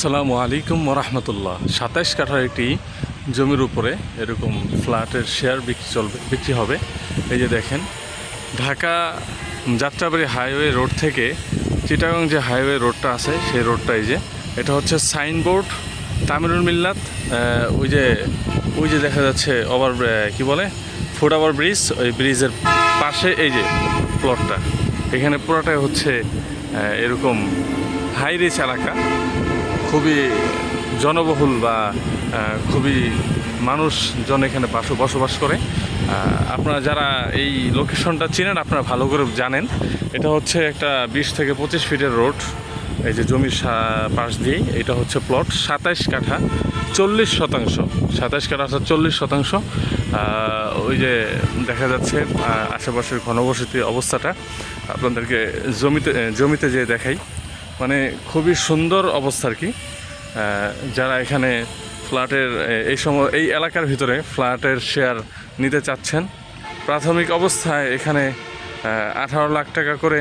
আসসালামু আলাইকুম রহমতুল্লাহ সাতাইশ কাঠার একটি জমির উপরে এরকম ফ্ল্যাটের শেয়ার বিক্রি চলবে, বিক্রি হবে। এই যে দেখেন, ঢাকা যাত্রাবাড়ি হাইওয়ে রোড থেকে চিটাগং যে হাইওয়ে রোডটা আছে, সেই রোডটা এই যে, এটা হচ্ছে সাইনবোর্ড তামিরুল মিল্লাত ওই যে ওই যে দেখা যাচ্ছে ওভার কি বলে, ফুট ওভার ব্রিজ, ওই ব্রিজের পাশে এই যে প্লটটা। এখানে পুরোটাই হচ্ছে এরকম হাই রিচ এলাকা। খুবই জনবহুল বা খুবই মানুষজন এখানে বাস, বসবাস করে। আপনারা যারা এই লোকেশনটা চিনেন, আপনারা ভালো করে জানেন। এটা হচ্ছে একটা বিশ থেকে পঁচিশ ফিটের রোড, এই যে জমির পাশ দিয়েই। এটা হচ্ছে প্লট, সাতাইশ কাঠা, চল্লিশ শতাংশ। সাতাইশ কাঠা অর্থাৎ চল্লিশ শতাংশ। ওই যে দেখা যাচ্ছে আশেপাশের ঘনবসতি অবস্থাটা। আপনাদেরকে জমিতে জমিতে যে দেখাই। মানে খুবই সুন্দর অবস্থা আর কি। যারা এখানে ফ্ল্যাটের এই সময়, এই এলাকার ভিতরে ফ্ল্যাটের শেয়ার নিতে চাচ্ছেন, প্রাথমিক অবস্থায় এখানে আঠারো লাখ টাকা করে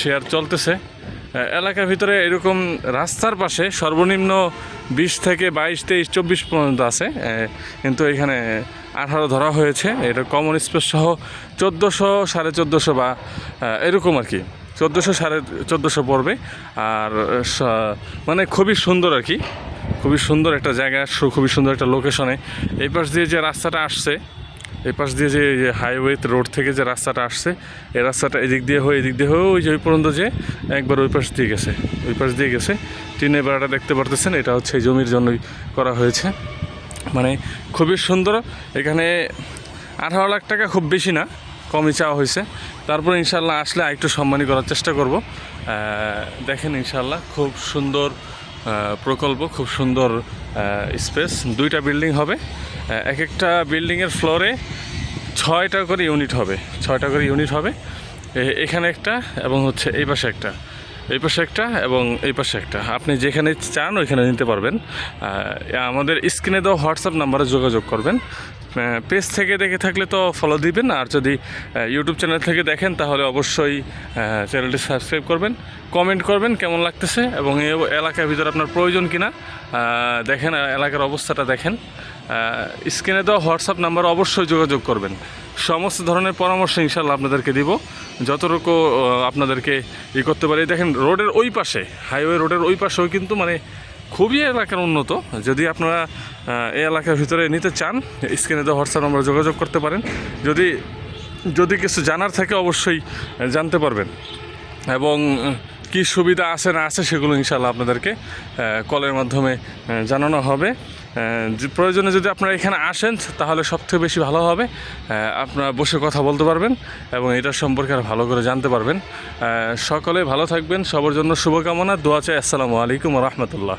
শেয়ার চলতেছে। এলাকার ভিতরে এরকম রাস্তার পাশে সর্বনিম্ন বিশ থেকে বাইশ, তেইশ, চব্বিশ পর্যন্ত আছে। কিন্তু এখানে আঠারো ধরা হয়েছে। এটা কমন স্পেস সহ চোদ্দোশো, সাড়ে চোদ্দোশো বা এরকম আর কি। চোদ্দোশো সাড়ে চোদ্দোশো পড়বে। আর মানে খুবই সুন্দর আর কি। খুবই সুন্দর একটা জায়গা খুবই সুন্দর একটা লোকেশনে এই পাশ দিয়ে যে রাস্তাটা আসছে, এই পাশ দিয়ে যে যে হাইওয়ে রোড থেকে যে রাস্তাটা আসছে, এই রাস্তাটা এদিক দিয়ে হয়ে, এদিক দিয়ে হয়ে ওই যে, ওই পর্যন্ত যে একবার ওই পাশ দিয়ে গেছে। ওই পাশ দিয়ে গেছে। টিনের বেড়াটা দেখতে পারতেছেন, এটা হচ্ছে এই জমির জন্যই করা হয়েছে। মানে খুবই সুন্দর। এখানে আঠারো লাখ টাকা খুব বেশি না। কমই চাওয়া হয়েছে। তারপরে ইনশাল্লাহ আসলে আরেকটু সম্মানী করার চেষ্টা করব। দেখেন ইনশাল্লাহ খুব সুন্দর প্রকল্প, খুব সুন্দর স্পেস দুইটা বিল্ডিং হবে। এক একটা বিল্ডিংয়ের ফ্লোরে ছয়টা করে ইউনিট হবে। ছয়টা করে ইউনিট হবে। এখানে একটা এবং হচ্ছে এই পাশে একটা। এই পাশে একটা এবং এই পাশে একটা। আপনি যেখানে চান ওইখানে নিতে পারবেন। আমাদের স্ক্রিনে দেওয়া হোয়াটসঅ্যাপ নাম্বারে যোগাযোগ করবেন। পেজ থেকে দেখে থাকলে তো ফলো দিবেন। আর যদি ইউটিউব চ্যানেল থেকে দেখেন, তাহলে অবশ্যই চ্যানেলটি সাবস্ক্রাইব করবেন। কমেন্ট করবেন কেমন লাগতেছে এবং এই এলাকার ভিতরে আপনার প্রয়োজন কিনা। দেখেন, এলাকার অবস্থাটা দেখেন। স্ক্রিনে দেওয়া হোয়াটসঅ্যাপ নাম্বার অবশ্যই যোগাযোগ করবেন। সমস্ত ধরনের পরামর্শ ইনশাল্লাহ আপনাদেরকে দিব। যতটুকু আপনাদেরকে ই করতে পারি। দেখেন, রোডের ওই পাশে, হাইওয়ে রোডের ওই পাশেও কিন্তু মানে খুবই এলাকার উন্নত। যদি আপনারা এই এলাকার ভিতরে নিতে চান, স্ক্রিনে তো হোয়াটসঅ্যাপ নাম্বার যোগাযোগ করতে পারেন। যদি যদি কিছু জানার থাকে অবশ্যই জানতে পারবেন। এবং কি সুবিধা আছে, না আছে সেগুলো ইনশাল্লাহ আপনাদেরকে কলের মাধ্যমে জানানো হবে। প্রয়োজনে যদি আপনারা এখানে আসেন, তাহলে সবথেকে বেশি ভালো হবে। আপনারা বসে কথা বলতে পারবেন এবং এটার সম্পর্কে আর ভালো করে জানতে পারবেন। সকলে ভালো থাকবেন, সবার জন্য শুভকামনা, দোয়া চাই। আসসালামু আলাইকুম রহমতুল্লাহ।